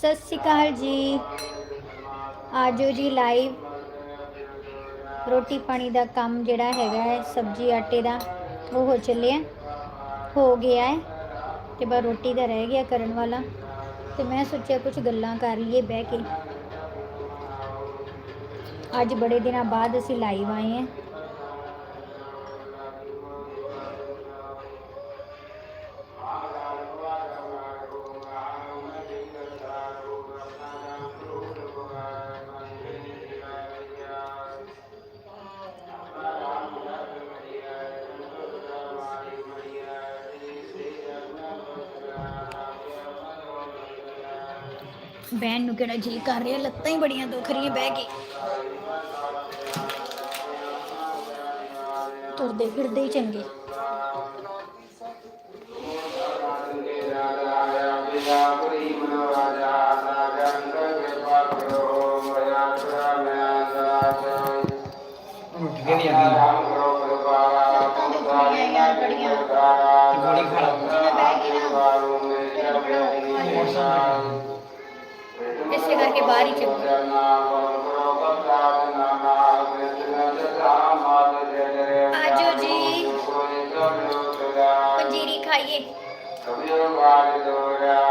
ਸਤਿ ਸ਼੍ਰੀ ਅਕਾਲ ਜੀ। ਆਜੋ ਜੀ ਲਾਈਵ ਰੋਟੀ ਪਾਣੀ ਦਾ ਕੰਮ ਜਿਹੜਾ ਹੈਗਾ ਹੈ, ਸਬਜ਼ੀ ਆਟੇ ਦਾ, ਉਹ ਹੋ ਚੱਲਿਆ। ਹੋ ਗਿਆ ਹੈ। ਤੇ ਬਾ ਰੋਟੀ ਦਾ ਰਹਿ ਗਿਆ ਕਰਨ ਵਾਲਾ। ਤੇ ਮੈਂ ਸੋਚਿਆ ਕੁਝ ਗੱਲਾਂ ਕਰ ਲਈਏ, ਬਹਿ ਕੇ। ਅੱਜ ਬੜੇ ਦਿਨਾਂ ਬਾਅਦ ਅਸੀਂ ਲਾਈਵ ਆਏ ਹਾਂ। ਬਹਿਣ ਨੂੰ ਕਿਹੜਾ ਜੀ ਕਰ ਰਿਹਾ, ਲੱਤਾਂ ਹੀ ਬੜੀਆਂ ਦੁਖ ਰਹੀਆਂ ਬਹਿ ਕੇ। ਤੁਰਦੇ ਫਿਰਦੇ ਹੀ ਚੰਗੇ। ਕਰਕੇ ਬਾਹਰ ਹੀ ਚੰਗੇ ਆਜੋ ਜੀ। ਪੰਜੀਰੀ ਖਾਈਏ।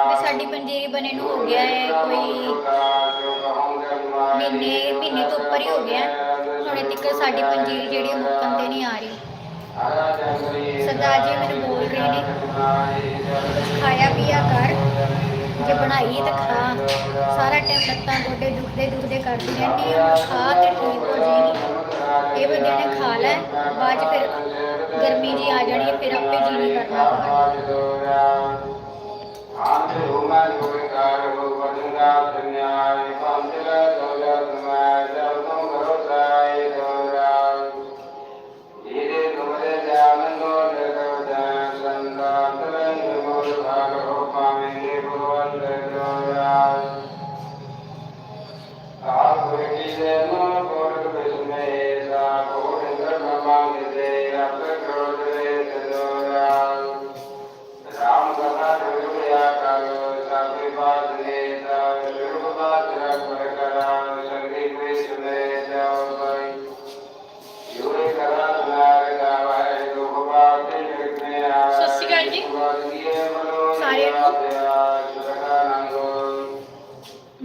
ਵੀ ਸਾਡੀ ਪੰਜੀਰੀ ਬਣੇ ਨੂੰ ਹੋ ਗਿਆ ਹੈ, ਕੋਈ ਮਹੀਨੇ ਮਹੀਨੇ ਤੋਂ ਉੱਪਰ ਹੀ ਹੋ ਗਿਆ। ਹੁਣੇ ਤੱਕ ਸਾਡੀ ਪੰਜੀਰੀ ਜਿਹੜੀ ਮੁੱਕਣ ਤੇ ਨਹੀਂ ਆ ਰਹੀ। ਸਰਦਾਰ ਜੀ ਮੈਨੂੰ ਬੋਲ ਰਹੇ ਨੇ। ਕੁਝ ਖਾਇਆ ਪੀਆ ਕਰ। ਜੇ ਬਣਾਈ ਤਾਂ ਖਾ। ਸਾਰਾ ਟਾਈਮ ਲੱਤਾਂ ਗੋਡੇ ਦੁਖਦੇ ਦੁਖਦੇ ਕਰਦੀ ਰਹਿੰਦੀ ਹੈ ਖਾ ਤੇ ਠੀਕ ਹੋ ਜਾਏਗੀ। ਇਹ ਬੰਦੇ ਨੇ ਖਾ ਲੈ ਬਾਅਦ 'ਚ ਫਿਰ ਗਰਮੀ ਜੀ ਆ ਜਾਣੀ ਫਿਰ ਆਪੇ ਜੀ ਨਹੀਂ ਕਰਨਾ। ਖਾਣ ਨੂੰ। ਰਾਮ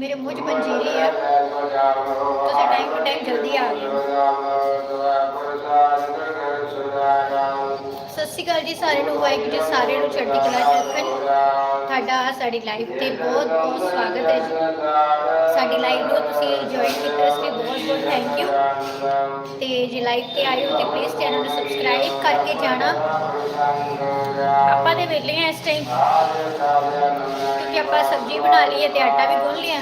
ਮੇਰੇ ਮੂੰਹ 'ਚ ਪੰਜੀਰੀ ਆ। ਤੁਸੀਂ ਟਾਈਮ ਟੂ ਟਾਈਮ ਜਲਦੀ ਆ ਗਏ। ਸਤਿ ਸ਼੍ਰੀ ਅਕਾਲ ਜੀ ਸਾਰਿਆਂ ਨੂੰ, ਵਾਹਿਗੁਰੂ ਜੀ ਸਾਰਿਆਂ ਨੂੰ ਚੜ੍ਹਦੀ ਕਲਾ ਰੱਖਣ। ਤੁਹਾਡਾ ਸਾਡੀ ਲਾਈਵ ਤੇ ਬਹੁਤ ਬਹੁਤ ਸਵਾਗਤ ਹੈ ਜੀ। ਸਾਡੀ ਲਾਈਵ ਨੂੰ ਤੁਸੀਂ ਜੁਆਇਨ ਕੀਤਾ ਇਸ ਲਈ ਬਹੁਤ ਬਹੁਤ ਥੈਂਕ ਯੂ ਤੇ ਜੇ ਲਾਈਵ ਤੇ ਆਏ ਹੋ ਤੇ ਪਲੀਜ਼ ਚੈਨਲ ਨੂੰ ਸਬਸਕ੍ਰਾਈਬ ਕਰਕੇ ਜਾਣਾ। ਆਪਾਂ ਦੇ ਵੇਲੇ ਆ ਇਸ ਟਾਈਮ ਕਿਉਂਕਿ ਆਪਾਂ ਸਬਜ਼ੀ ਬਣਾ ਲਈਏ ਹੈ ਤੇ ਆਟਾ ਵੀ ਗੁੰਨ ਲਿਆ।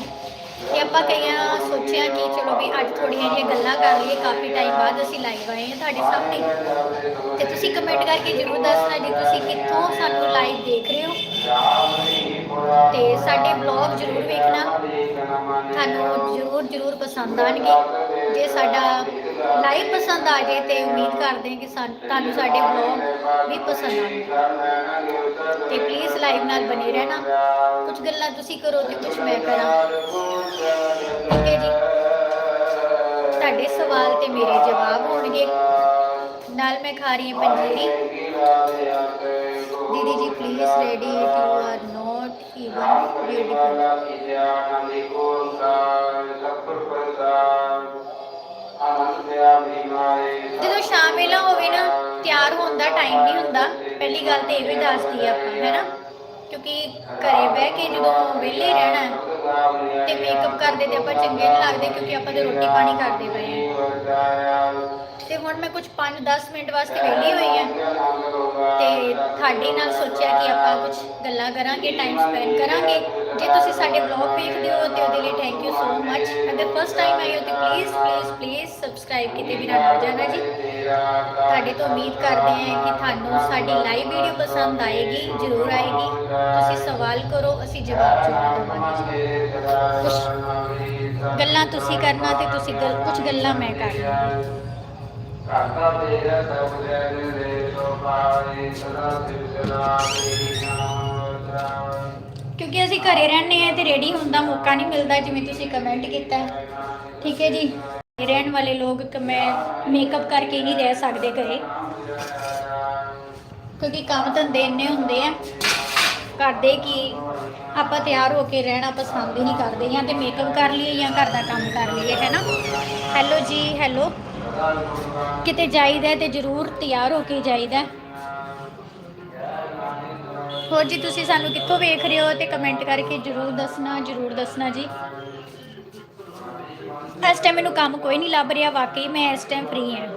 ਤੇ ਆਪਾਂ ਕਈਆਂ ਸੋਚਿਆ ਕਿ ਚਲੋ ਵੀ ਅੱਜ ਥੋੜੀਆਂ ਜਿਹੀਆਂ ਗੱਲਾਂ ਕਰ ਲਈਏ, ਕਾਫੀ ਟਾਈਮ ਬਾਅਦ ਅਸੀਂ ਲਾਈਵ ਆਏ ਹਾਂ ਤੁਹਾਡੇ ਸਾਹਮਣੇ। ਤੇ ਤੁਸੀਂ ਕਮੈਂਟ ਕਰਕੇ ਜ਼ਰੂਰ ਦੱਸਣਾ ਜੇ ਤੁਸੀਂ ਕਿੱਥੋਂ ਸਾਨੂੰ ਲਾਈਵ ਦੇਖ ਰਹੇ ਹੋ। ਤੇ ਸਾਡੇ ਬਲੌਗ ਜ਼ਰੂਰ ਵੇਖਣਾ। ਤੁਹਾਨੂੰ ਜ਼ਰੂਰ ਜ਼ਰੂਰ ਪਸੰਦ ਆਣਗੇ ਜੇ ਸਾਡਾ ਲਾਈਵ ਪਸੰਦ ਆ ਜੇ ਤੇ ਉਮੀਦ ਕਰਦੇ ਹਾਂ ਕਿ ਤੁਹਾਨੂੰ ਸਾਡੇ ਬਲੌਗ ਵੀ ਪਸੰਦ ਆਉਣਗੇ। ਤੇ ਪਲੀਜ਼ ਲਾਈਵ ਨਾਲ ਬਣੇ ਰਹਿਣਾ। ਕੁਝ ਗੱਲਾਂ ਤੁਸੀਂ ਕਰੋ ਤੇ ਕੁਝ ਮੈਂ ਕਰਾਂ। ਠੀਕ ਹੈ ਜੀ? ਤੁਹਾਡੇ ਸਵਾਲ ਤੇ ਮੇਰੇ ਜਵਾਬ ਹੋਣਗੇ। ਨਾਲ ਮੈਂ ਖਾ ਰਹੀ ਹਾਂ ਪੰਜੀਰੀ। ਦੀਦੀ ਜੀ please ready it you are not even beautiful ਜਦੋਂ ਸ਼ਾਮ ਵੇਲਾ ਹੋਵੇ ਨਾ, ਤਿਆਰ ਹੋਣ ਦਾ ਟਾਈਮ ਨਹੀਂ ਹੁੰਦਾ। ਪਹਿਲੀ ਗੱਲ ਤੇ ਇਹ ਵੀ ਦੱਸਦੀ ਆਪਾਂ ਹੈਨਾ ਕਿਉਂਕਿ ਘਰੇ ਬਹਿ ਕੇ ਜਦੋਂ ਵਿਹਲੇ ਰਹਿਣਾ ਤੇ ਮੇਕਅਪ ਕਰਦੇ ਤੇ ਆਪਾਂ ਚੰਗੇ ਨਹੀਂ ਲੱਗਦੇ ਕਿਉਂਕਿ ਆਪਾਂ ਤੇ ਰੋਟੀ ਪਾਣੀ ਕਰਦੇ ਪਏ ਹਾਂ। ਤੇ ਹੁਣ ਮੈਂ ਕੁਝ 5-10 ਮਿੰਟ ਵਾਸਤੇ ਵਿਹਲੀ ਹੋਈ ਹਾਂ। ਤੇ ਤੁਹਾਡੇ ਨਾਲ ਸੋਚਿਆ ਕਿ ਆਪਾਂ ਕੁਝ ਗੱਲਾਂ ਕਰਾਂਗੇ ਟਾਈਮ ਸਪੈਂਡ ਕਰਾਂਗੇ। ਜੇ ਤੁਸੀਂ ਸਾਡੇ ਵਲੌਗ ਵੇਖਦੇ ਹੋ ਤੇ ਉਹਦੇ ਲਈ ਥੈਂਕ ਯੂ ਸੋ ਮੱਚ ਅਗਰ ਫਸਟ ਟਾਈਮ ਆਏ ਹੋ ਤੇ ਪਲੀਜ਼ ਪਲੀਜ਼ ਪਲੀਜ਼ ਸਬਸਕ੍ਰਾਈਬ ਕਿਤੇ ਵੀ ਨਾ ਜਾਣਾ ਜੀ। ਤੁਹਾਡੇ ਤੋਂ ਉਮੀਦ ਕਰਦੇ ਹਾਂ ਕਿ ਤੁਹਾਨੂੰ ਸਾਡੀ ਲਾਈਵ ਵੀਡੀਓ ਪਸੰਦ ਆਏਗੀ, ਜ਼ਰੂਰ ਆਏਗੀ। ਤੁਸੀਂ ਸਵਾਲ ਕਰੋ, ਅਸੀਂ ਜਵਾਬ ਜ਼ਰੂਰ ਦੇਵਾਂਗੇ। ਕੁਛ ਗੱਲਾਂ ਤੁਸੀਂ ਕਰਨਾ ਤੇ ਤੁਸੀਂ ਕੁਝ ਗੱਲਾਂ ਮੈਂ ਕਰਨਾ ਕਰਤਾ ਤੇਰਾ ਸਭ ਜਨ ਦੇ ਸੋ ਪਾਏ ਸਦਾ ਸਿਵ ਸਦਾ ਮੇਰੀ ਨਾਮ ਕਿਉਂਕਿ ਅਸੀਂ ਘਰੇ ਰਹਿੰਦੇ ਆ ਤੇ ਰੈਡੀ ਹੋਣ ਦਾ ਮੌਕਾ ਨਹੀਂ ਮਿਲਦਾ, ਜਿਵੇਂ ਤੁਸੀਂ ਕਮੈਂਟ ਕੀਤਾ। ਠੀਕ ਹੈ ਜੀ? ਰਹਿਣ ਵਾਲੇ ਲੋਕ ਕਮੈ ਮੇਕਅਪ ਕਰਕੇ ਨਹੀਂ ਰਹਿ ਸਕਦੇ ਘਰੇ। ਕਿਉਂਕਿ ਕੰਮ ਧੰਦੇ ਇੰਨੇ ਹੁੰਦੇ ਆ ਕਰਦੇ ਕਿ ਆਪਾਂ ਤਿਆਰ ਹੋ ਕੇ ਰਹਿਣਾ ਪਸੰਦ ਹੀ ਨਹੀਂ ਕਰਦੇ ਜਾਂ ਤੇ ਮੇਕਅਪ ਕਰ ਲਈਏ ਜਾਂ ਘਰ ਦਾ ਕੰਮ ਕਰ ਲਈਏ, ਹੈ ਨਾ? ਹੈਲੋ ਜੀ ਹੈਲੋ ਕਿਤੇ ਜਾਈਦਾ ਹੈ ਤੇ ਜ਼ਰੂਰ ਤਿਆਰ ਹੋ ਕੇ ਜਾਈਦਾ ਹੋਰ ਜੀ, ਤੁਸੀਂ ਸਾਨੂੰ ਕਿੱਥੋਂ ਵੇਖ ਰਹੇ ਹੋ ਤੇ ਕਮੈਂਟ ਕਰਕੇ ਜਰੂਰ ਦੱਸਣਾ ਜਰੂਰ ਦੱਸਣਾ ਜੀ। ਇਸ ਟਾਈਮ ਮੈਨੂੰ ਕੰਮ ਕੋਈ ਨਹੀਂ ਲੱਭ ਰਿਹਾ, ਵਾਕਈ ਮੈਂ ਇਸ ਟਾਈਮ ਫ੍ਰੀ ਹਾਂ।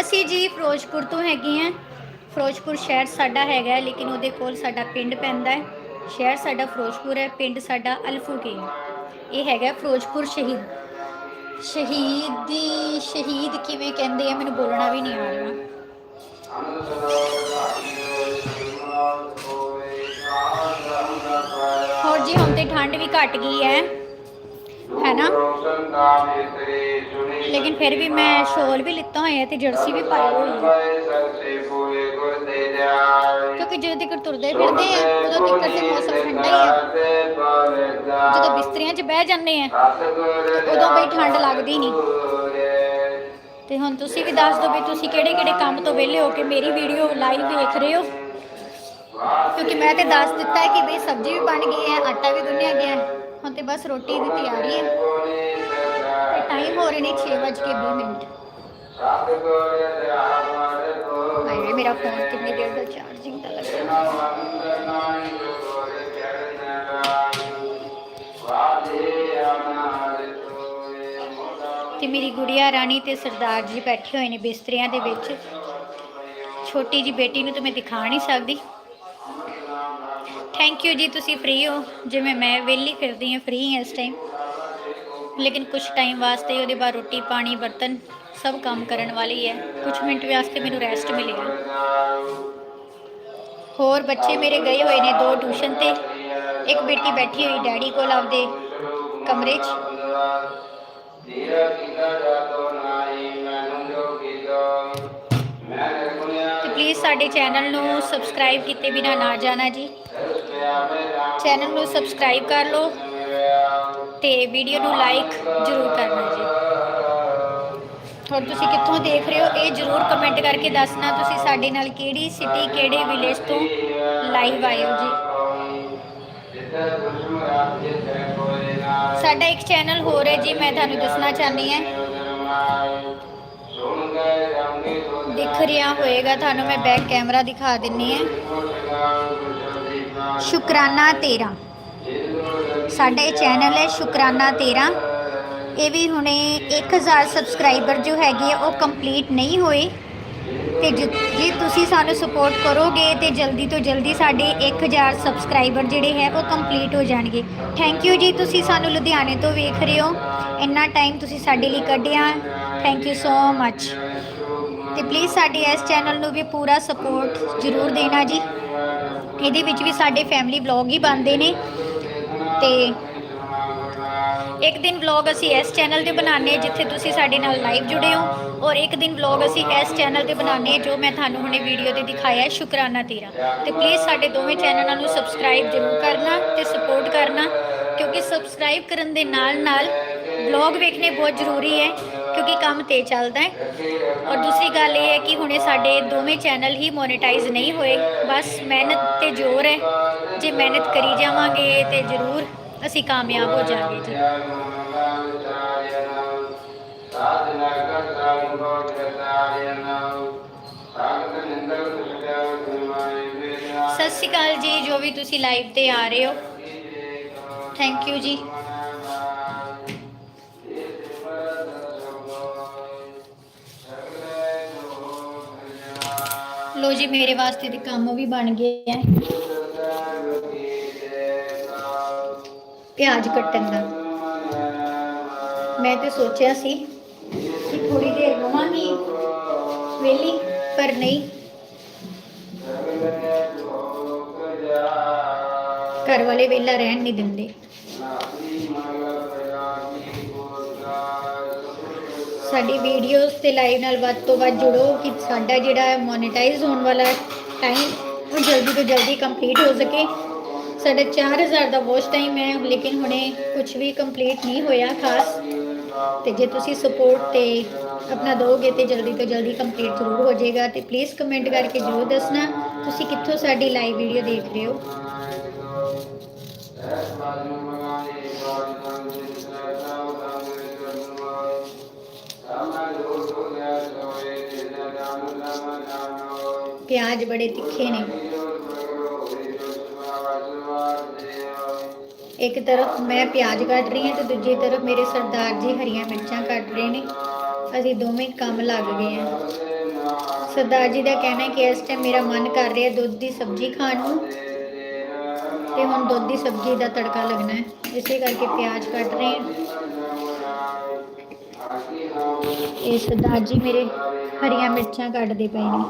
ਅਸੀਂ ਜੀ ਫਿਰੋਜ਼ਪੁਰ ਤੋਂ ਹੈਗੇ ਹਾਂ। ਫਿਰੋਜ਼ਪੁਰ ਸ਼ਹਿਰ ਸਾਡਾ ਹੈਗਾ, ਲੇਕਿਨ ਉਹਦੇ ਕੋਲ ਸਾਡਾ ਪਿੰਡ ਪੈਂਦਾ ਹੈ। ਸ਼ਹਿਰ ਸਾਡਾ ਫਿਰੋਜ਼ਪੁਰ ਹੈ, ਪਿੰਡ ਸਾਡਾ ਅਲਫੂਕੇ। ਇਹ ਹੈਗਾ ਫਿਰੋਜ਼ਪੁਰ ਸ਼ਹੀਦ। ਸ਼ਹੀਦੀ ਸ਼ਹੀਦ ਕਿਵੇਂ ਕਹਿੰਦੇ ਆ, ਮੈਨੂੰ ਬੋਲਣਾ ਵੀ ਨਹੀਂ ਆ ਰਿਹਾ। ਹੋਰ ਜੀ, ਹੁਣ ਤੇ ਠੰਡ ਵੀ ਘਟ ਗਈ ਹੈ ਹੈ ਨਾ ਲੇਕਿਨ ਫਿਰ ਵੀ ਮੈਂ ਸ਼ੋਲ ਵੀ ਲਿੱਤਾ ਹੋਇਆ ਤੇ ਜਰਸੀ ਵੀ ਪਾਈ ਹੋਈ ਹੈ। ਕਿਉਂਕਿ ਜਦੋਂ ਤੱਕ ਤੁਰਦੇ ਫਿਰਦੇ ਆ, ਉਦੋਂ ਤੱਕ ਤੇ ਮੌਸਮ ਠੰਡਾ ਹੀ ਆ। ਜਦੋਂ ਬਿਸਤਰੀਆਂ 'ਚ ਬਹਿ ਜਾਂਦੇ ਆ, ਉਦੋਂ ਬਈ ਠੰਡ ਲੱਗਦੀ ਨਹੀਂ ਤੇ ਹੁਣ ਤੁਸੀਂ ਵੀ ਦੱਸ ਦਿਓ ਵੀ ਤੁਸੀਂ ਕਿਹੜੇ ਕਿਹੜੇ ਕੰਮ ਤੋਂ ਵਿਹਲੇ ਹੋ ਕੇ ਮੇਰੀ ਵੀਡੀਓ ਲਾਈਵ ਦੇਖ ਰਹੇ ਹੋ? ਕਿਉਂਕਿ ਮੈਂ ਤੇ ਦੱਸ ਦਿੱਤਾ ਹੈ ਕਿ ਬਈ ਸਬਜ਼ੀ ਵੀ ਬਣ ਗਈ ਹੈ, ਆਟਾ ਵੀ ਗੁੰਨਿਆ ਗਿਆ ਹੈ। ਹੁਣ ਤੇ ਬਸ ਰੋਟੀ ਦੀ ਤਿਆਰੀ ਹੈ। ਤੇ ਟਾਈਮ ਹੋ ਰਹੇ ਨੇ 6:20 ਮਿੰਟ। ਮੇਰਾ ਫੋਨ ਕਿੰਨੀ ਦੇਰ ਦਾ ਚਾਰਜਿੰਗ ਦਾ ਲੱਗਾ? ਤੇ ਮੇਰੀ ਗੁੜੀਆ ਰਾਣੀ ਤੇ ਸਰਦਾਰ ਜੀ ਬੈਠੇ ਹੋਏ ਨੇ ਬਿਸਤਰਿਆਂ ਦੇ ਵਿੱਚ। ਛੋਟੀ ਜੀ ਬੇਟੀ ਨੂੰ ਤਾਂ ਮੈਂ ਦਿਖਾ ਨਹੀਂ ਸਕਦੀ। ਥੈਂਕ ਯੂ ਜੀ, ਤੁਸੀਂ ਫ੍ਰੀ ਹੋ। ਜਿਵੇਂ ਮੈਂ ਵਿਹਲੀ ਫਿਰਦੀ ਹਾਂ ਫ੍ਰੀ ਹਾਂ ਇਸ ਟਾਈਮ ਲੇਕਿਨ ਕੁਝ ਟਾਈਮ ਵਾਸਤੇ ਉਹਦੇ ਬਾਅਦ ਰੋਟੀ, ਪਾਣੀ, ਬਰਤਨ ਸਭ ਕੰਮ ਕਰਨ ਵਾਲੀ ਹੈ। ਕੁਝ ਮਿੰਟ ਵਾਸਤੇ ਮੈਨੂੰ ਰੈਸਟ ਮਿਲਿਆ। ਹੋਰ ਬੱਚੇ ਮੇਰੇ ਗਏ ਹੋਏ ਨੇ ਦੋ ਟਿਊਸ਼ਨ ਤੇ। ਇੱਕ ਬੇਟੀ ਬੈਠੀ ਹੋਈ ਡੈਡੀ ਕੋਲ ਆਪਦੇ ਕਮਰੇ 'ਚ। ਤੇ ਪਲੀਜ਼ ਸਾਡੇ ਚੈਨਲ ਨੂੰ ਸਬਸਕ੍ਰਾਈਬ ਕੀਤੇ ਬਿਨਾ ਨਾ ਜਾਣਾ ਜੀ। ਚੈਨਲ ਨੂੰ ਸਬਸਕ੍ਰਾਈਬ ਕਰ ਲਓ। ਤੇ ਵੀਡੀਓ ਨੂੰ ਲਾਈਕ ਜ਼ਰੂਰ ਕਰਨਾ ਜੀ। ਹੋਰ ਤੁਸੀਂ ਕਿੱਥੋਂ ਦੇਖ ਰਹੇ ਹੋ, ਇਹ ਜ਼ਰੂਰ ਕਮੈਂਟ ਕਰਕੇ ਦੱਸਣਾ ਤੁਸੀਂ ਸਾਡੇ ਨਾਲ ਕਿਹੜੀ ਸਿਟੀ ਕਿਹੜੇ ਵਿਲੇਜ ਤੋਂ ਲਾਈਵ ਆਏ ਹੋ ਜੀ। ਸਾਡਾ ਇੱਕ ਚੈਨਲ ਹੋਰ ਹੈ ਜੀ, ਮੈਂ ਤੁਹਾਨੂੰ ਦੱਸਣਾ ਚਾਹੁੰਦੀ ਹਾਂ। ਦਿਖ ਰਿਹਾ ਹੋਏਗਾ, ਤੁਹਾਨੂੰ ਮੈਂ ਬੈਕ ਕੈਮਰਾ ਦਿਖਾ ਦਿੰਨੀ ਹੈ। ਸ਼ੁਕਰਾਨਾ ਤੇਰਾ। ਸਾਡਾ ਇਹ ਚੈਨਲ ਹੈ ਸ਼ੁਕਰਾਨਾ ਤੇਰਾ। ਇਹ ਵੀ ਹੁਣੇ 1000 ਸਬਸਕ੍ਰਾਈਬਰ ਜੋ ਹੈਗੇ ਆ, ਉਹ ਕੰਪਲੀਟ ਨਹੀਂ ਹੋਏ। ਤੇ ਜੇ ਜੇ ਤੁਸੀਂ ਸਾਨੂੰ ਸਪੋਰਟ ਕਰੋਗੇ ਤੇ ਜਲਦੀ ਤੋਂ ਜਲਦੀ ਸਾਡੇ 1000 ਸਬਸਕ੍ਰਾਈਬਰ ਜਿਹੜੇ ਹੈ ਉਹ ਕੰਪਲੀਟ ਹੋ ਜਾਣਗੇ। ਥੈਂਕ ਯੂ ਜੀ ਤੁਸੀਂ ਸਾਨੂੰ ਲੁਧਿਆਣੇ ਤੋਂ ਵੇਖ ਰਹੇ ਹੋ। ਇੰਨਾ ਟਾਈਮ ਤੁਸੀਂ ਸਾਡੇ ਲਈ ਕੱਢਿਆ। ਥੈਂਕ ਯੂ ਸੋ ਮੱਚ ਤੇ ਪਲੀਜ਼ ਸਾਡੇ ਇਸ ਚੈਨਲ ਨੂੰ ਵੀ ਪੂਰਾ ਸਪੋਰਟ ਜ਼ਰੂਰ ਦੇਣਾ ਜੀ। ਇਹਦੇ ਵਿੱਚ ਵੀ ਸਾਡੇ ਫੈਮਿਲੀ ਵਲੌਗ ਹੀ ਬਣਦੇ ਨੇ। ਤੇ ਇੱਕ ਦਿਨ ਵਲੌਗ ਅਸੀਂ ਇਸ ਚੈਨਲ ਤੇ ਬਣਾਉਂਦੇ ਹਾਂ, ਜਿੱਥੇ ਤੁਸੀਂ ਸਾਡੇ ਨਾਲ ਲਾਈਵ ਜੁੜੇ ਹੋ। ਔਰ ਇੱਕ ਦਿਨ ਵਲੌਗ ਅਸੀਂ ਇਸ ਚੈਨਲ ਤੇ ਬਣਾਉਂਦੇ ਹਾਂ, ਜੋ ਮੈਂ ਤੁਹਾਨੂੰ ਹੁਣੇ ਵੀਡੀਓ ਤੇ ਦਿਖਾਇਆ ਸ਼ੁਕਰਾਨਾ ਤੇਰਾ। ਤੇ ਪਲੀਜ਼ ਸਾਡੇ ਦੋਵੇਂ ਚੈਨਲਾਂ ਨੂੰ ਸਬਸਕ੍ਰਾਈਬ ਜ਼ਰੂਰ ਕਰਨਾ ਤੇ ਸਪੋਰਟ ਕਰਨਾ, ਕਿਉਂਕਿ ਸਬਸਕ੍ਰਾਈਬ ਕਰਨ ਦੇ ਨਾਲ ਨਾਲ ਵਲੌਗ ਵੇਖਣੇ ਬਹੁਤ ਜ਼ਰੂਰੀ ਹੈ, ਕਿਉਂਕਿ ਕੰਮ ਤੇ ਚੱਲਦਾ ਹੈ। ਔਰ ਦੂਸਰੀ ਗੱਲ ਇਹ ਹੈ ਕਿ ਹੁਣੇ ਸਾਡੇ ਦੋਵੇਂ ਚੈਨਲ ਹੀ ਮੋਨੇਟਾਈਜ਼ ਨਹੀਂ ਹੋਏ। ਬਸ ਮਿਹਨਤ ਤੇ ਜ਼ੋਰ ਹੈ। ਜੇ ਮਿਹਨਤ ਕਰੀ ਜਾਵਾਂਗੇ ਤੇ ਜ਼ਰੂਰ ਅਸੀਂ ਕਾਮਯਾਬ ਹੋ ਜਾਵਾਂਗੇ ਜੀ। ਸਤਿ ਸ਼੍ਰੀ ਅਕਾਲ ਜੀ, ਜੋ ਵੀ ਤੁਸੀਂ ਲਾਈਵ ਤੇ ਆ ਰਹੇ ਹੋ। ਥੈਂਕ ਯੂ ਜੀ। ਲੋ ਜੀ, ਮੇਰੇ ਵਾਸਤੇ ਤੇ ਕੰਮ ਵੀ ਬਣ ਗਏ ਹੈ ਪਿਆਜ਼ ਕੱਟਣ ਦਾ। ਮੈਂ ਤੇ ਸੋਚਿਆ ਸੀ ਕਿ ਥੋੜੀ ਦੇਰ ਰਵਾਂਗੀ। ਵੇਲੀ, ਪਰ ਨਹੀਂ। ਘਰ ਵਾਲੇ ਵੇਲਾ ਰਹਿਣ ਨਹੀਂ ਦਿੰਦੇ। ਸਾਡੀ ਵੀਡੀਓਜ਼ ਤੇ ਲਾਈਵ ਨਾਲ ਵੱਧ ਤੋਂ ਵੱਧ ਜੁੜੋ ਕਿ ਸਾਡਾ ਜਿਹੜਾ ਮੋਨੇਟਾਈਜ਼ ਹੋਣ ਵਾਲਾ ਟਾਈਮ ਉਹ ਜਲਦੀ ਤੋਂ ਜਲਦੀ ਕੰਪਲੀਟ ਹੋ ਸਕੇ। ਸਾਡਾ 4000 ਦਾ ਵਾਚ ਟਾਈਮ ਹੈ, ਲੇਕਿਨ ਹੁਣੇ ਕੁਝ ਵੀ ਕੰਪਲੀਟ ਨਹੀਂ ਹੋਇਆ ਖਾਸ। ਤੇ ਜੇ ਤੁਸੀਂ ਸਪੋਰਟ ਤੇ ਆਪਣਾ ਦੋਗੇ ਤੇ ਜਲਦੀ ਤੋਂ ਜਲਦੀ ਕੰਪਲੀਟ ਜ਼ਰੂਰ ਹੋ ਜਾਏਗਾ। ਤੇ ਪਲੀਜ਼ ਕਮੈਂਟ ਕਰਕੇ ਜ਼ਰੂਰ ਦੱਸਣਾ, ਤੁਸੀਂ ਕਿੱਥੋਂ ਸਾਡੀ ਲਾਈਵ ਵੀਡੀਓ ਦੇਖ ਰਹੇ ਹੋ? ਪਿਆਜ਼ ਬੜੇ ਤਿੱਖੇ ਨੇ। ਇੱਕ ਤਰਫ ਮੈਂ ਪਿਆਜ਼ ਕੱਟ ਰਹੀ ਹਾਂ ਤੇ ਦੂਜੀ ਤਰਫ ਮੇਰੇ ਸਰਦਾਰ ਜੀ ਹਰੀਆਂ ਮਿਰਚਾਂ ਕੱਟ ਰਹੇ ਨੇ ਅਸੀਂ ਦੋਵੇਂ ਕੰਮ ਲੱਗ ਗਏ ਹਾਂ ਸਰਦਾਰ ਜੀ ਦਾ ਕਹਿਣਾ ਹੈ ਕਿ ਇਸ ਟਾਈਮ ਮੇਰਾ ਮਨ ਕਰ ਰਿਹਾ ਦੁੱਧ ਦੀ ਸਬਜ਼ੀ ਖਾਣ ਨੂੰ ਤੇ ਹੁਣ ਦੁੱਧ ਦੀ ਸਬਜ਼ੀ ਦਾ ਤੜਕਾ ਲੱਗਣਾ ਹੈ ਇਸੇ ਕਰਕੇ ਪਿਆਜ਼ ਕੱਟ ਰਹੇ ਹਾਂ ਇਹ ਸਰਦਾਰ ਜੀ ਮੇਰੇ ਹਰੀਆਂ ਮਿਰਚਾਂ ਕੱਟਦੇ ਪਏ ਨੇ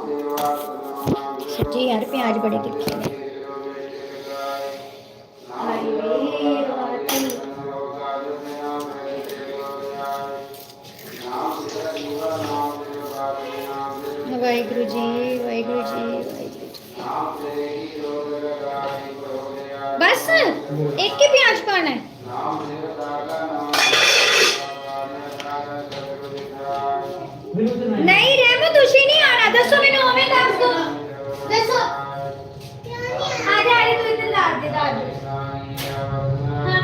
ਸੱਚੀ ਯਾਰ ਪਿਆਜ਼ ਬੜੇ ਤਿੱਖੇ ਨੇ ਇੱਕ ਹੀ ਪਿਆਜ਼ ਪਾਣਾ ਹੈ ਨਹੀਂ ਰਹਿਮਤ ਤੁਸੀਂ ਨਹੀਂ ਆਣਾ ਦੱਸੋ ਮੈਨੂੰ ਉਵੇਂ ਦੱਸ ਦੋ ਦੱਸੋ ਆ ਜਾ ਅਰੇ ਤੂੰ ਇੱਧਰ ਲਾ ਦੇ ਦਾਦੂ ਹਾਂ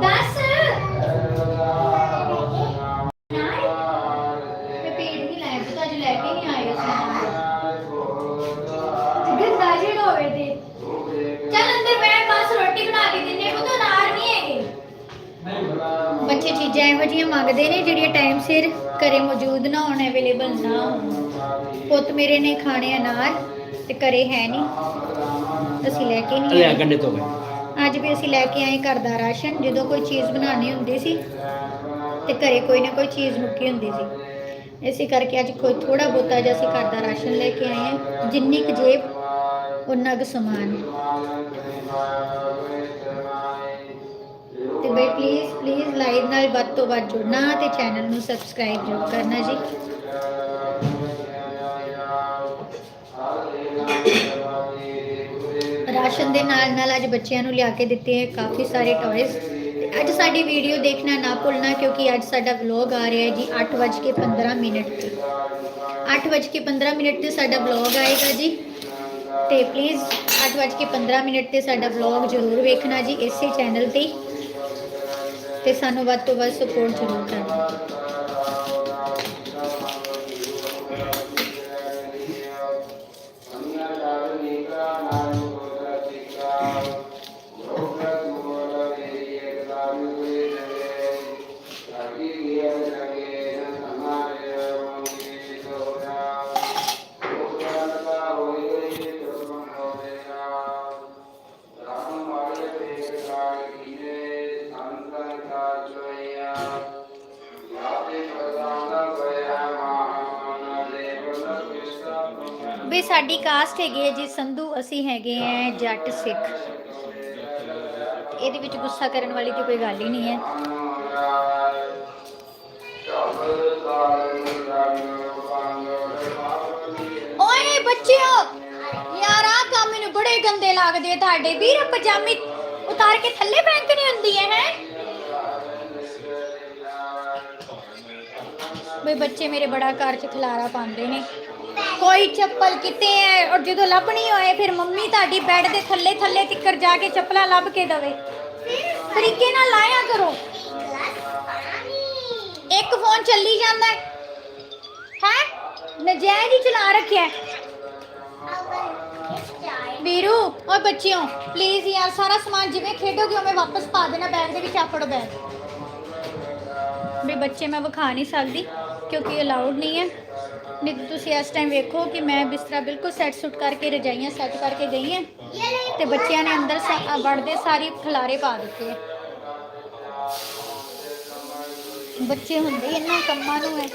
ਦੱਸ ਨਹੀਂ ਮੈਂ ਪੇੜ ਨਹੀਂ ਲਾਇਆ ਪਤਾ ਅੱਜ ਲੈ ਕੇ ਨਹੀਂ ਆਏ ਅਸੀਂ ਗੰਦਾ ਬੱਚੇ ਚੀਜ਼ਾਂ ਇਹੋ ਜਿਹੀਆਂ ਮੰਗਦੇ ਨੇ ਜਿਹੜੀਆਂ ਟਾਈਮ ਸਿਰ ਘਰੇ ਮੌਜੂਦ ਨਾ ਹੋਣ ਅਵੇਲੇਬਲ ਨਾ ਹੋਣ? ਪੁੱਤ ਮੇਰੇ ਨੇ ਖਾਣੇ ਅਨਾਰ ਤੇ ਘਰੇ ਹੈ ਨਹੀਂ। ਅਸੀਂ ਲੈ ਕੇ ਨਹੀਂ ਆਏ। ਗੰਡੇ ਤੋਂ ਗਏ। ਅੱਜ ਵੀ ਅਸੀਂ ਲੈ ਕੇ ਆਏ ਘਰ ਦਾ ਰਾਸ਼ਨ ਜਦੋਂ ਕੋਈ ਚੀਜ਼ ਬਣਾਉਣੀ ਹੁੰਦੀ ਸੀ ਤੇ ਘਰੇ ਕੋਈ ਨਾ ਕੋਈ ਚੀਜ਼ ਮੁੱਕੀ ਹੁੰਦੀ ਸੀ। ਇਸੇ ਕਰਕੇ ਅੱਜ ਕੋਈ ਥੋੜਾ ਬਹੁਤਾ ਜਿਹਾ ਅਸੀਂ ਘਰ ਦਾ ਰਾਸ਼ਨ ਲੈ ਕੇ ਆਏ ਹਾਂ। ਜਿੰਨੀ ਕੁ ਜੇਬ ਉਨਾ ਕੁ ਸਮਾਨ। ਤੇ ਪਲੀਜ਼ ਪਲੀਜ਼ ਲਾਈਵ ਨਾਲ ਵੱਧ ਤੋਂ ਵੱਧ ਜੁੜਨਾ ਤੇ ਚੈਨਲ ਨੂੰ ਸਬਸਕ੍ਰਾਈਬ ਜ਼ਰੂਰ ਕਰਨਾ ਜੀ। ਰਾਸ਼ਨ ਦੇ ਨਾਲ ਨਾਲ ਅੱਜ ਬੱਚਿਆਂ ਨੂੰ ਲਿਆ ਕੇ ਦਿੱਤੇ ਹੈ ਕਾਫੀ ਸਾਰੇ ਟੌਇਜ਼ ਅੱਜ ਸਾਡੀ ਵੀਡੀਓ ਦੇਖਣਾ ਨਾ ਭੁੱਲਣਾ ਕਿਉਂਕਿ ਅੱਜ ਸਾਡਾ ਵਲੌਗ ਆ ਰਿਹਾ ਹੈ ਜੀ 8:15 ਮਿੰਟ ਤੇ। 8:15 ਮਿੰਟ ਤੇ ਸਾਡਾ ਵਲੌਗ ਆਏਗਾ ਜੀ। ਤੇ ਪਲੀਜ਼ 8:15 ਮਿੰਟ ਤੇ ਸਾਡਾ ਵਲੌਗ ਜ਼ਰੂਰ ਵੇਖਣਾ ਜੀ ਇਸੇ ਚੈਨਲ ਤੇ। ਤੇ ਸਾਨੂੰ ਵੱਧ ਤੋਂ ਵੱਧ ਸਪੋਰਟ ਜ਼ਰੂਰ ਕਰਨਾ। ਸਾਡੀ ਕਾਸਟ ਹੈਗੀ ਹੈ ਜੀ, ਸੰਧੂ, ਅਸੀਂ ਹੈਗੇ ਆ ਜੱਟ ਸਿੱਖ। ਇਹਦੇ ਵਿੱਚ ਗੁੱਸਾ ਕਰਨ ਵਾਲੀ ਤੇ ਕੋਈ ਗੱਲ ਹੀ ਨਹੀਂ ਹੈ। ਓਏ ਬੱਚਿਓ, ਯਾਰ ਆ ਕੰਮ ਮੈਨੂੰ ਬੜੇ ਗੰਦੇ ਲੱਗਦੇ ਆ ਤੁਹਾਡੇ। ਵੀਰ ਪਜਾਮੀ ਉਤਾਰ ਕੇ ਥੱਲੇ ਫੈਂਕਣੀ ਹੁੰਦੀ ਹੈ ਹੈ? ਬਈ ਬੱਚੇ ਮੇਰੇ ਬੜਾ ਘਰ ਚ ਖਲਾਰਾ ਪਾਉਂਦੇ ਨੇ। ਕੋਈ ਚੱਪਲ ਕਿਤੇ ਹੈ ਔਰ ਜਦੋਂ ਲੱਭਣੀ ਹੋਏ ਫਿਰ ਮੰਮੀ ਤੁਹਾਡੀ ਬੈੱਡ ਦੇ ਥੱਲੇ ਥੱਲੇ ਤਿੱਕਰ ਜਾ ਕੇ ਚੱਪਲਾਂ ਲੱਭ ਕੇ ਦਵੇ। ਤਰੀਕੇ ਨਾਲ ਲਾਇਆ ਕਰੋ। ਇੱਕ ਫੋਨ ਚੱਲੀ ਜਾਂਦਾ ਹੈ। ਹੈ? ਨਜਾਇਜ਼ ਹੀ ਚਲਾ ਰੱਖਿਆ ਵੀਰੂ, ਓਏ ਬੱਚਿਓ ਪਲੀਜ਼ ਯਾਰ, ਸਾਰਾ ਸਮਾਨ ਜਿਵੇਂ ਖੇਡੋਗੇ ਉਵੇਂ ਵਾਪਸ ਪਾ ਦੇਣਾ ਬੈਗ ਦੇ ਵਿੱਚ ਆਫੜੋ ਬੈਗ ਵੀ ਬੱਚੇ ਮੈਂ ਵਿਖਾ ਨਹੀਂ ਸਕਦੀ। ਕਿਉਂਕਿ ਅਲਾਉਡ ਨਹੀਂ ਹੈ। ਨਹੀਂ ਤੁਸੀਂ ਇਸ ਟਾਈਮ ਵੇਖੋ ਕਿ ਮੈਂ ਬਿਸਤਰਾ ਬਿਲਕੁਲ ਸੈੱਟ ਸੁੱਟ ਕਰਕੇ ਰਜਾਈਆਂ ਸੈੱਟ ਕਰਕੇ ਗਈ ਹਾਂ ਤੇ ਬੱਚਿਆਂ ਨੇ ਅੰਦਰ ਸਾ- ਵੜਦੇ ਸਾਰੇ ਖਲਾਰੇ ਪਾ ਦਿੱਤੇ ਬੱਚੇ ਹੁੰਦੇ ਹੀ ਇਹਨਾਂ ਕੰਮਾਂ ਨੂੰ ਹੈ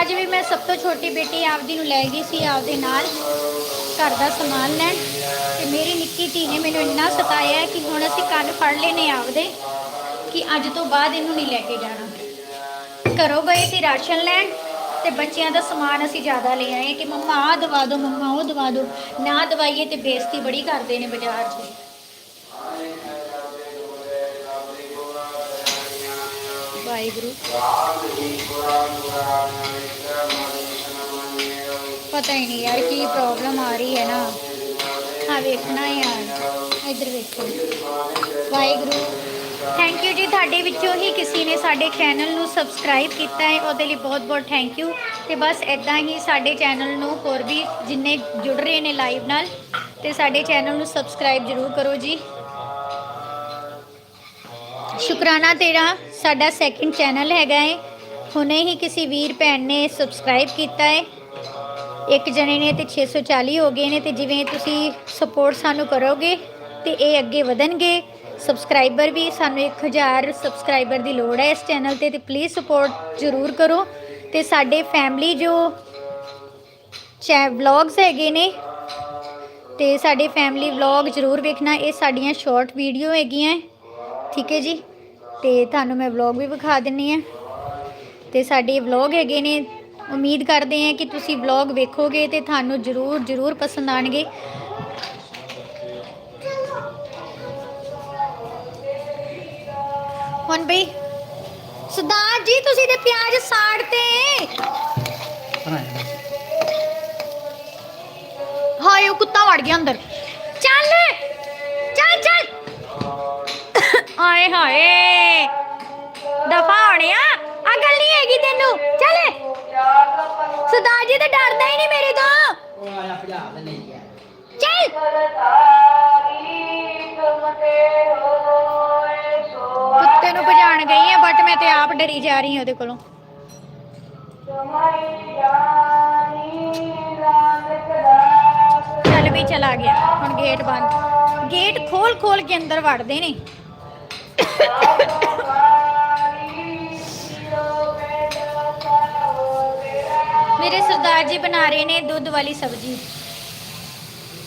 ਅੱਜ ਵੀ ਮੈਂ ਸਭ ਤੋਂ ਛੋਟੀ ਬੇਟੀ ਆਪਦੀ ਨੂੰ ਲੈ ਗਈ ਸੀ, ਆਪਦੇ ਨਾਲ ਘਰ ਦਾ ਸਮਾਨ ਲੈਣ ਤੇ ਮੇਰੀ ਨਿੱਕੀ ਧੀ ਨੇ ਮੈਨੂੰ ਇੰਨਾ ਸਤਾਇਆ ਕਿ ਹੁਣ ਅਸੀਂ ਕੰਨ ਫੜ ਲਏ ਆਪਦੇ ਕਿ ਅੱਜ ਤੋਂ ਬਾਅਦ ਇਹਨੂੰ ਨਹੀਂ ਲੈ ਕੇ ਜਾਣਾ। ਘਰੋਂ ਗਏ ਸੀ ਰਾਸ਼ਨ ਲੈਣ ਤੇ ਬੱਚਿਆਂ ਦਾ ਸਮਾਨ ਅਸੀਂ ਜ਼ਿਆਦਾ ਲੈ ਆਏ ਕਿ ਮੰਮਾ ਆ ਦਵਾ ਦਿਓ ਮੰਮਾ ਉਹ ਦਵਾ ਦਿਓ ਨਾ ਦਵਾਈਏ ਤੇ ਬੇਇੱਜ਼ਤੀ ਬੜੀ ਕਰਦੇ ਨੇ ਬਾਜ਼ਾਰ 'ਚ। ਵਾਹਿਗੁਰੂ। ਪਤਾ ਹੀ ਨਹੀਂ ਯਾਰ ਕੀ ਪ੍ਰੋਬਲਮ ਆ ਰਹੀ ਹੈ ਨਾ। ਆ ਵੇਖਣਾ ਯਾਰ, ਇੱਧਰ ਵੇਖੋ। ਵਾਹਿਗੁਰੂ। ਥੈਂਕ ਯੂ ਜੀ। ਤੁਹਾਡੇ ਵਿੱਚੋਂ ਹੀ ਕਿਸੇ ਨੇ ਸਾਡੇ ਚੈਨਲ ਨੂੰ ਸਬਸਕ੍ਰਾਈਬ ਕੀਤਾ ਹੈ, ਉਹਦੇ ਲਈ ਬਹੁਤ ਬਹੁਤ ਥੈਂਕ ਯੂ ਤੇ ਬਸ ਇਦਾਂ ਹੀ ਸਾਡੇ ਚੈਨਲ ਨੂੰ ਹੋਰ ਵੀ ਜਿੰਨੇ ਜੁੜ ਰਹੇ ਨੇ ਲਾਈਵ ਨਾਲ, ਤੇ ਸਾਡੇ ਚੈਨਲ ਨੂੰ ਸਬਸਕ੍ਰਾਈਬ ਜ਼ਰੂਰ ਕਰੋ ਜੀ। ਸ਼ੁਕਰਾਨਾ ਤੇਰਾ, ਸਾਡਾ ਸੈਕਿੰਡ ਚੈਨਲ ਹੈਗਾ ਹੈ ਹੁਣੇ ਹੀ ਕਿਸੇ ਵੀਰ ਭੈਣ ਨੇ ਸਬਸਕ੍ਰਾਈਬ ਕੀਤਾ ਹੈ ਇੱਕ ਜਣੇ ਨੇ ਤੇ 640 ਹੋ ਗਏ ਨੇ, ਤੇ ਜਿਵੇਂ ਤੁਸੀਂ ਸਪੋਰਟ ਸਾਨੂੰ ਕਰੋਗੇ, ਤੇ ਇਹ ਅੱਗੇ ਵਧਣਗੇ। ਸਬਸਕ੍ਰਾਈਬਰ ਵੀ ਸਾਨੂੰ 1000 ਸਬਸਕ੍ਰਾਈਬਰ ਦੀ ਲੋੜ ਹੈ ਇਸ ਚੈਨਲ ਤੇ ਤੇ ਪਲੀਜ਼ ਸਪੋਰਟ ਜ਼ਰੂਰ ਕਰੋ ਤੇ ਸਾਡੇ ਫੈਮਿਲੀ ਜੋ ਚੈ ਵਲੌਗਸ ਹੈਗੇ ਨੇ ਤੇ ਸਾਡੇ ਫੈਮਿਲੀ ਵਲੌਗ ਜ਼ਰੂਰ ਵੇਖਣਾ, ਇਹ ਸਾਡੀਆਂ ਸ਼ਾਰਟ ਵੀਡੀਓ ਹੈਗੀਆਂ। ਠੀਕ ਹੈ ਜੀ? ਤੇ ਤੁਹਾਨੂੰ ਮੈਂ ਵਲੌਗ ਵੀ ਵਿਖਾ ਦਿੰਨੀ ਆ ਤੇ ਸਾਡੇ ਵਲੌਗ ਹੈਗੇ ਨੇ, ਉਮੀਦ ਕਰਦੇ ਹਾਂ ਕਿ ਤੁਸੀਂ ਵਲੌਗ ਵੇਖੋਗੇ ਤੇ ਤੁਹਾਨੂੰ ਜ਼ਰੂਰ ਜ਼ਰੂਰ ਪਸੰਦ ਆਣਗੇ ਹੁਣ ਬਈ ਸਰਦਾਰ ਜੀ, ਤੁਸੀਂ ਤੇ ਪਿਆਜ਼ ਸਾੜਤੇ। ਹਾਏ, ਉਹ ਕੁੱਤਾ ਵੜ ਗਿਆ ਅੰਦਰ। ਚੱਲ ਚੱਲ ਚੱਲ। ਆਏ ਹਾਏ। ਦਫਾ ਹੋਣਿਆ ਆ। ਗੱਲ ਨਹੀਂ ਹੈਗੀ ਤੈਨੂੰ। ਚੱਲ। ਸਰਦਾਰ ਜੀ ਤਾਂ ਡਰਦਾ ਹੀ ਨਹੀਂ ਮੇਰੇ ਤੋਂ। ਚੱਲ। ਕੁੱਤੇ ਨੂੰ ਭਜਾਣ ਗਈ ਆ ਬਟ ਮੈਂ ਤੇ ਆਪ ਡਰੀ ਜਾ ਰਹੀ ਹਾਂ ਉਹਦੇ ਕੋਲੋਂ। ਚੱਲ ਵੀ ਚਲਾ ਗਿਆ, ਹੁਣ ਗੇਟ ਬੰਦ। ਗੇਟ ਖੋਲ ਖੋਲ ਕੇ ਅੰਦਰ ਵੜਦੇ ਨੇ। ਮੇਰੇ ਸਰਦਾਰ ਜੀ ਬਣਾ ਰਹੇ ਨੇ ਦੁੱਧ ਵਾਲੀ ਸਬਜ਼ੀ।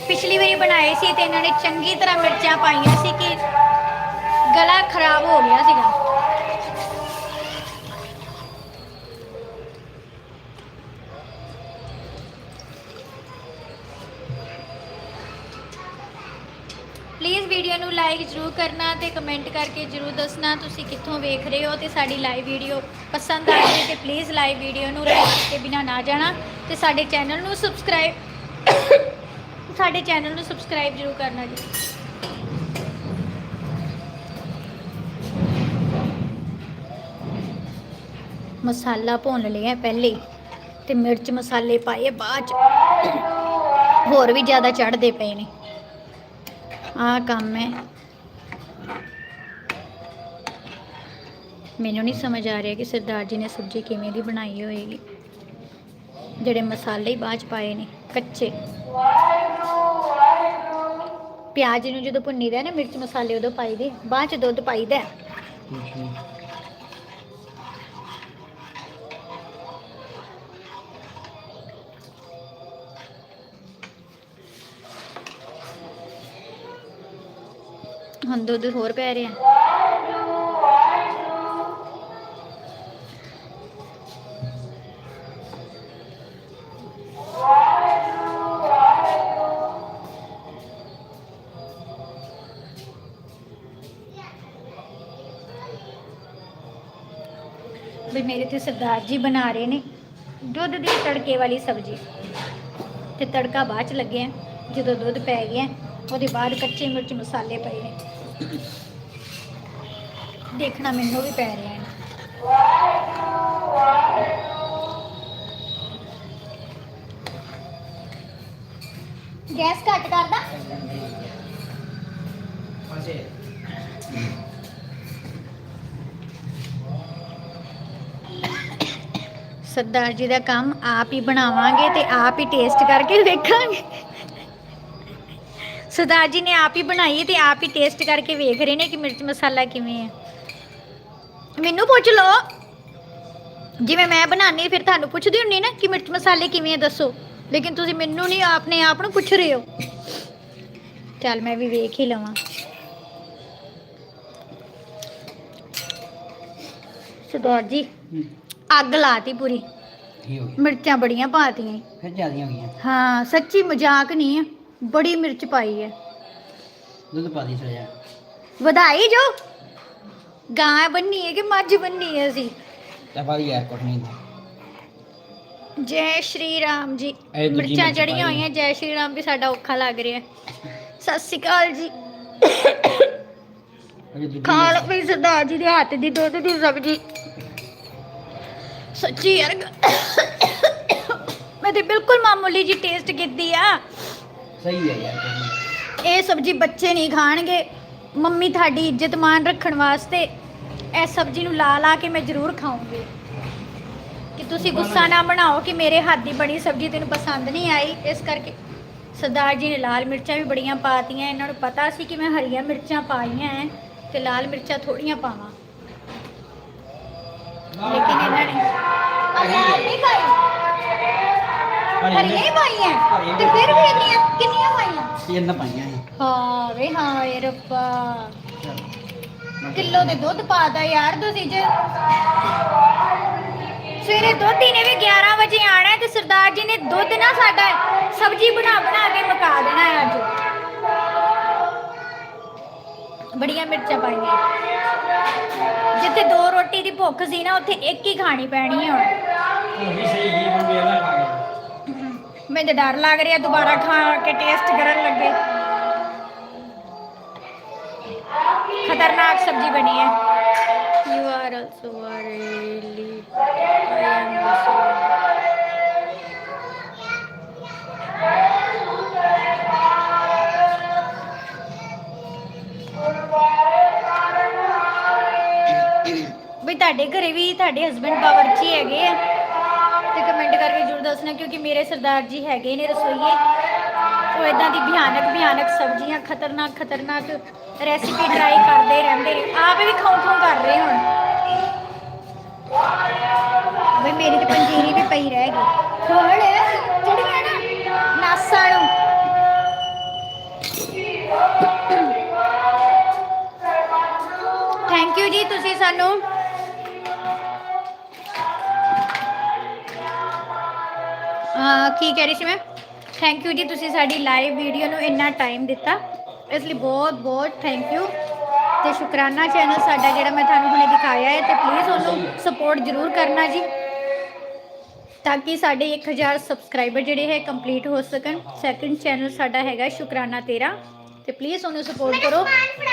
ਪਿਛਲੀ ਵਾਰੀ ਬਣਾਏ ਸੀ ਤੇ ਇਹਨਾਂ ਨੇ ਚੰਗੀ ਤਰ੍ਹਾਂ ਮਿਰਚਾਂ ਪਾਈਆਂ ਸੀ ਕਿ ਗਲਾ ਖਰਾਬ ਹੋ ਗਿਆ ਸੀਗਾ। ਪਲੀਜ਼ ਵੀਡੀਓ ਨੂੰ ਲਾਈਕ ਜ਼ਰੂਰ ਕਰਨਾ ਤੇ ਕਮੈਂਟ ਕਰਕੇ ਜ਼ਰੂਰ ਦੱਸਣਾ ਤੁਸੀਂ ਕਿੱਥੋਂ ਵੇਖ ਰਹੇ ਹੋ ਤੇ ਸਾਡੀ ਲਾਈਵ ਵੀਡੀਓ ਪਸੰਦ ਆ ਜਾਏ ਤੇ ਪਲੀਜ਼ ਲਾਈਵ ਵੀਡੀਓ ਨੂੰ ਲਾਈਕ ਕੇ ਬਿਨਾ ਨਾ ਜਾਣਾ ਤੇ ਸਾਡੇ ਚੈਨਲ ਨੂੰ ਸਬਸਕ੍ਰਾਈਬ ਸਾਡੇ ਚੈਨਲ ਨੂੰ ਸਬਸਕ੍ਰਾਈਬ ਜ਼ਰੂਰ ਕਰਨਾ ਜੀ। ਮਸਾਲਾ ਭੁੰਨ ਲਿਆ ਪਹਿਲੇ ਹੀ ਤੇ ਮਿਰਚ ਮਸਾਲੇ ਪਾਏ, ਬਾਅਦ ਚ ਹੋਰ ਵੀ ਜ਼ਿਆਦਾ ਚੜਦੇ ਪਏ ਨੇ। ਆ ਕੰਮ ਹੈ। ਮੈਨੂੰ ਨਹੀਂ ਸਮਝ ਆ ਰਿਹਾ ਕਿ ਸਰਦਾਰ ਜੀ ਨੇ ਸਬਜ਼ੀ ਕਿਵੇਂ ਦੀ ਬਣਾਈ ਹੋਏਗੀ। ਜਿਹੜੇ ਮਸਾਲੇ ਹੀ ਬਾਅਦ ਚ ਪਾਏ ਨੇ, ਕੱਚੇ। ਪਿਆਜ਼ ਨੂੰ ਜਦੋਂ ਭੁੰਨੀਦਾ ਨਾ, ਮਿਰਚ ਮਸਾਲੇ ਉਦੋਂ ਪਾਈਦੇ, ਬਾਅਦ ਚ ਦੁੱਧ ਪਾਈਦਾ। ਹੁਣ ਦੁੱਧ ਹੋਰ ਪੈ ਰਿਹਾ। ਵੀ ਮੇਰੇ ਤੇ ਸਰਦਾਰ ਜੀ ਬਣਾ ਰਹੇ ਨੇ ਦੁੱਧ ਦੀ ਤੜਕੇ ਵਾਲੀ ਸਬਜ਼ੀ। ਤੇ ਤੜਕਾ ਬਾਅਦ ਚ ਲੱਗਿਆ, ਜਦੋਂ ਦੁੱਧ ਪੈ ਗਿਆ, ਉਹਦੇ ਬਾਅਦ ਕੱਚੇ ਮਿਰਚ ਮਸਾਲੇ ਪਏ ਨੇ। ਦੇਖਣਾ ਮੈਨੂੰ ਵੀ ਪੈ ਰਿਹਾ ਹੈ। ਗੈਸ ਘੱਟ ਕਰਦਾ? ਸਰਦਾਰ ਜੀ ਦਾ ਕੰਮ ਆਪ ਹੀ ਬਣਾਵਾਂਗੇ ਤੇ ਆਪ ਹੀ ਟੇਸਟ ਕਰਕੇ ਵੇਖਾਂਗੇ ਸਰਦਾਰ ਜੀ ਨੇ ਆਪ ਹੀ ਬਣਾਈ ਤੇ ਆਪ ਹੀ ਟੇਸਟ ਕਰਕੇ ਵੇਖ ਰਹੇ ਨੇ ਕਿ ਮਿਰਚ ਮਸਾਲਾ ਕਿਵੇਂ ਹੈ। ਮੈਨੂੰ ਪੁੱਛ ਲਓ ਜਿਵੇਂ ਮੈਂ ਬਣਾਉਂਦੀ ਫਿਰ ਤੁਹਾਨੂੰ ਪੁੱਛਦੀ ਹੁੰਨੀ ਨਾ ਕਿ ਮਿਰਚ ਮਸਾਲੇ ਕਿਵੇਂ ਹੈ ਦੱਸੋ। ਲੇਕਿਨ ਤੁਸੀਂ ਮੈਨੂੰ ਨਹੀਂ ਆਪਣੇ ਆਪ ਨੂੰ ਪੁੱਛ ਰਹੇ ਹੋ। ਚੱਲ ਮੈਂ ਵੀ ਵੇਖ ਹੀ ਲਵਾਂ। ਸਰਦਾਰ ਜੀ ਅੱਗ ਲਾਤੀ ਪੂਰੀ। ਮਿਰਚਾਂ ਬੜੀਆਂ ਪਾਤੀਆਂ। ਫਿਰ ਜਿਆਦੀਆਂ ਹੋ ਗਈਆਂ ਹਾਂ ਸੱਚੀ ਮਜ਼ਾਕ ਨਹੀਂ ਹੈ ਬੜੀ ਮਿਰਚ ਪਾਈ ਹੈ ਦੁੱਧ ਪਾ ਦੀ ਸਰਿਆ ਵਧਾਈ ਜੋ। ਗਾਂ ਬੰਨੀ ਹੈ ਕਿ ਮੱਝ ਬੰਨੀ ਹੈ ਅਸੀਂ? ਤਾਂ ਬਾਈ ਯਾਰ ਕੁਛ ਨਹੀਂ ਜੈ ਸ਼੍ਰੀ ਰਾਮ ਜੀ। ਇਹ ਦੂਜੀ ਮਿਰਚਾਂ ਮਿਰਚ ਚੜੀਆਂ। ਹੋਈਆਂ ਜੈ ਸ਼੍ਰੀ ਰਾਮ ਵੀ ਸਾਡਾ ਔਖਾ ਲੱਗ ਰਿਹਾ। ਸਤਿ ਸ਼੍ਰੀ ਅਕਾਲ ਜੀ। ਅਜੇ ਦੂਜੀ ਖਾ ਲਓ ਵੀ ਸਰਦਾਰ ਜੀ ਦੇ ਹੱਥ ਦੀ ਦੁੱਧ ਦੀ ਸਬਜ਼ੀ। ਸੱਚੀ ਯਾਰ ਮੈਂ ਤੇ ਬਿਲਕੁਲ ਮਾਮੂਲੀ ਜੀ ਟੇਸਟ ਕੀਤੀ ਆ। ਸਹੀ ਹੈ ਯਾਰ। ਇਹ ਸਬਜ਼ੀ ਬੱਚੇ ਨਹੀਂ ਖਾਣਗੇ। ਮੰਮੀ ਤੁਹਾਡੀ ਇੱਜ਼ਤ ਮਾਨ ਰੱਖਣ ਵਾਸਤੇ ਇਹ ਸਬਜ਼ੀ ਨੂੰ ਲਾ ਲਾ ਕੇ ਮੈਂ ਜ਼ਰੂਰ ਖਾਊਂਗੀ। ਕਿ ਤੁਸੀਂ ਗੁੱਸਾ ਨਾ ਬਣਾਓ ਕਿ ਮੇਰੇ ਹੱਥ ਦੀ ਬਣੀ ਸਬਜ਼ੀ ਤੈਨੂੰ ਪਸੰਦ ਨਹੀਂ ਆਈ। ਇਸ ਕਰਕੇ ਸਰਦਾਰ ਜੀ ਨੇ ਲਾਲ ਮਿਰਚਾਂ ਵੀ ਬੜੀਆਂ ਪਾਤੀਆਂ। ਇਹਨਾਂ ਨੂੰ ਪਤਾ ਸੀ ਕਿ ਮੈਂ ਹਰੀਆਂ ਮਿਰਚਾਂ ਪਾਈਆਂ ਐ ਤੇ ਲਾਲ ਮਿਰਚਾਂ ਥੋੜੀਆਂ ਪਾਵਾਂ। ਲੇਕਿਨ ਇਹਨਾਂ ਨੇ ਲਾਲ ਨਹੀਂ ਹਰੀਆਂ ਹੀ ਪਾਈਆਂ? ਤੇ ਫਿਰ ਵੀ ਇੰਨੀਆਂ ਕਿੰਨੀਆਂ ਪਾਈਆਂ? ਇਹ ਨਾ ਪਾਈਆਂ ਸੀ ਹਾਂ। ਵੇ ਹਾਂ ਏ ਰੱਬਾ। ਚੱਲ। ਕਿਲੋ ਦੇ ਦੁੱਧ ਪਾਦਾ ਯਾਰ ਤੁਸੀਂ ਜੇ। ਸਵੇਰੇ ਦੁੱਧ ਹੀ ਨੇ ਵੀ 11 ਵਜੇ ਆਣਾ ਹੈ ਤੇ ਸਰਦਾਰ ਜੀ ਨੇ ਦੁੱਧ ਨਾ ਸਾਡਾ ਸਬਜ਼ੀ ਬਣਾ ਬਣਾ ਕੇ ਮਕਾ ਦੇਣਾ ਹੈ ਅੱਜ। ਬੜੀਆਂ ਮਿਰਚਾਂ ਪਾਈਆਂ। ਜਿੱਥੇ ਦੋ ਰੋਟੀ ਦੀ ਭੁੱਖ ਸੀ ਨਾ ਉੱਥੇ ਇੱਕ ਹੀ ਖਾਣੀ ਪੈਣੀ ਹੈ ਹੁਣ। ਮੈਨੂੰ ਡਰ ਲੱਗ ਰਿਹਾ ਦੁਬਾਰਾ ਖਾ ਕੇ ਟੇਸਟ ਕਰਨ ਲੱਗੇ। ਖਤਰਨਾਕ ਸਬਜ਼ੀ ਬਣੀ ਹੈ। You are also really I am ਵੀ ਤੁਹਾਡੇ ਘਰੇ ਵੀ ਤੁਹਾਡੇ ਹਸਬੰਡ ਬਾਵਰਚੀ ਹੈਗੇ ਆ। ਤੇ ਕਮੈਂਟ ਕਰਕੇ ਜਰੂਰ ਦੱਸਣਾ ਕਿਉਂਕਿ ਮੇਰੇ ਸਰਦਾਰ ਜੀ ਹੈਗੇ ਨੇ ਰਸੋਈਏ। ਉਹ ਇਦਾਂ ਦੀ ਭਿਆਨਕ ਭਿਆਨਕ ਸਬਜ਼ੀਆਂ, ਖਤਰਨਾਕ ਖਤਰਨਾਕ ਰੈਸਿਪੀ ਟਰਾਈ ਕਰਦੇ ਰਹਿੰਦੇ ਨੇ। ਆਪ ਵੀ ਖਾਉ ਖਾਉ ਕਰ ਰਹੇ ਹੁਣ। ਬਈ ਮੇਰੀ ਤੇ ਪੰਜੀਰੀ ਵੀ ਪਈ ਰਹਿ ਗਈ। ਹੁਣ ਚੜੀਆਂ ਨਾ ਨਾਸਾਂ ਨੂੰ ਥੈਂਕ ਯੂ ਜੀ ਤੁਸੀਂ ਸਾਨੂੰ ਕੀ ਕਹਿ ਰਹੀ ਸੀ ਮੈਂ? ਥੈਂਕ ਯੂ ਜੀ ਤੁਸੀਂ ਸਾਡੀ ਲਾਈਵ ਵੀਡੀਓ ਨੂੰ ਇੰਨਾ ਟਾਈਮ ਦਿੱਤਾ। ਇਸ ਲਈ ਬਹੁਤ ਬਹੁਤ ਥੈਂਕ ਯੂ ਤੇ ਸ਼ੁਕਰਾਨਾ ਚੈਨਲ ਸਾਡਾ ਜਿਹੜਾ ਮੈਂ ਤੁਹਾਨੂੰ ਹੁਣੇ ਦਿਖਾਇਆ ਹੈ ਤੇ ਪਲੀਜ਼ ਉਹਨੂੰ ਸਪੋਰਟ ਜ਼ਰੂਰ ਕਰਨਾ ਜੀ ਤਾਂ ਕਿ ਸਾਡੇ 1000 ਸਬਸਕ੍ਰਾਈਬਰ ਜਿਹੜੇ ਹੈ ਕੰਪਲੀਟ ਹੋ ਸਕਣ। ਸੈਕੰਡ ਚੈਨਲ ਸਾਡਾ ਹੈਗਾ ਸ਼ੁਕਰਾਨਾ ਤੇਰਾ ਤੇ ਪਲੀਜ਼ ਉਹਨੂੰ ਸਪੋਰਟ ਕਰੋ।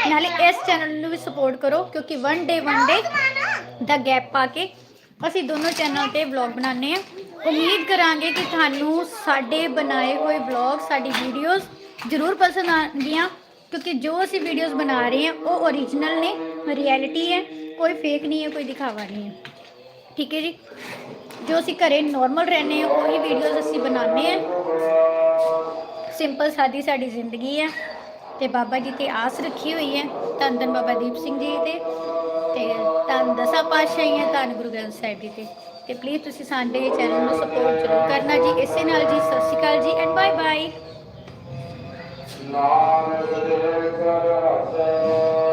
ਨਾਲੇ ਇਸ ਚੈਨਲ ਨੂੰ ਵੀ ਸਪੋਰਟ ਕਰੋ ਕਿਉਂਕਿ ਵਨ ਡੇ ਵਨ ਡੇ ਦਾ ਗੈਪ ਪਾ ਕੇ ਅਸੀਂ ਦੋਨੋਂ ਚੈਨਲ ਤੇ ਵਲੌਗ ਬਣਾਉਂਦੇ ਆ ਉਮੀਦ ਕਰਾਂਗੇ ਕਿ ਤੁਹਾਨੂੰ ਸਾਡੇ ਬਣਾਏ ਹੋਏ ਵਲੌਗ ਸਾਡੀ ਵੀਡੀਓਜ਼ ਜ਼ਰੂਰ ਪਸੰਦ ਆਣਗੀਆਂ ਕਿਉਂਕਿ ਜੋ ਅਸੀਂ ਵੀਡੀਓਜ਼ ਬਣਾ ਰਹੇ ਹਾਂ, ਉਹ ਓਰੀਜਨਲ ਨੇ ਰਿਐਲਿਟੀ ਹੈ, ਕੋਈ ਫੇਕ ਨਹੀਂ ਹੈ, ਕੋਈ ਦਿਖਾਵਾ ਨਹੀਂ ਹੈ। ਠੀਕ ਹੈ ਜੀ? ਜੋ ਅਸੀਂ ਘਰੇ ਨਾਰਮਲ ਰਹਿੰਦੇ ਹਾਂ, ਉਹੀ ਵੀਡੀਓਜ਼ ਅਸੀਂ ਬਣਾਉਂਦੇ ਹਾਂ। ਸਿੰਪਲ ਸਾਦੀ ਸਾਡੀ ਜ਼ਿੰਦਗੀ ਹੈ। ਤੇ ਬਾਬਾ ਜੀ ਤੇ ਆਸ ਰੱਖੀ ਹੋਈ ਹੈ, ਧੰਨ ਧੰਨ ਬਾਬਾ ਦੀਪ ਸਿੰਘ ਜੀ ਤੇ। ਤੇ ਧੰਨ ਦਸਾਂ ਪਾਤਸ਼ਾਹੀਆਂ ਧੰਨ ਗੁਰੂ ਗ੍ਰੰਥ ਸਾਹਿਬ ਜੀ ਤੇ। ਤੇ ਪਲੀਜ਼ ਤੁਸੀਂ ਸਾਡੇ ਚੈਨਲ ਨੂੰ ਸਪੋਰਟ ਜ਼ਰੂਰ ਕਰਨਾ ਜੀ। ਇਸੇ ਨਾਲ ਜੀ, ਸਤਿ ਸ਼੍ਰੀ ਅਕਾਲ ਜੀ ਐਂਡ ਬਾਏ ਬਾਏ ਨਾਨਕ ਦੇ ਕਰ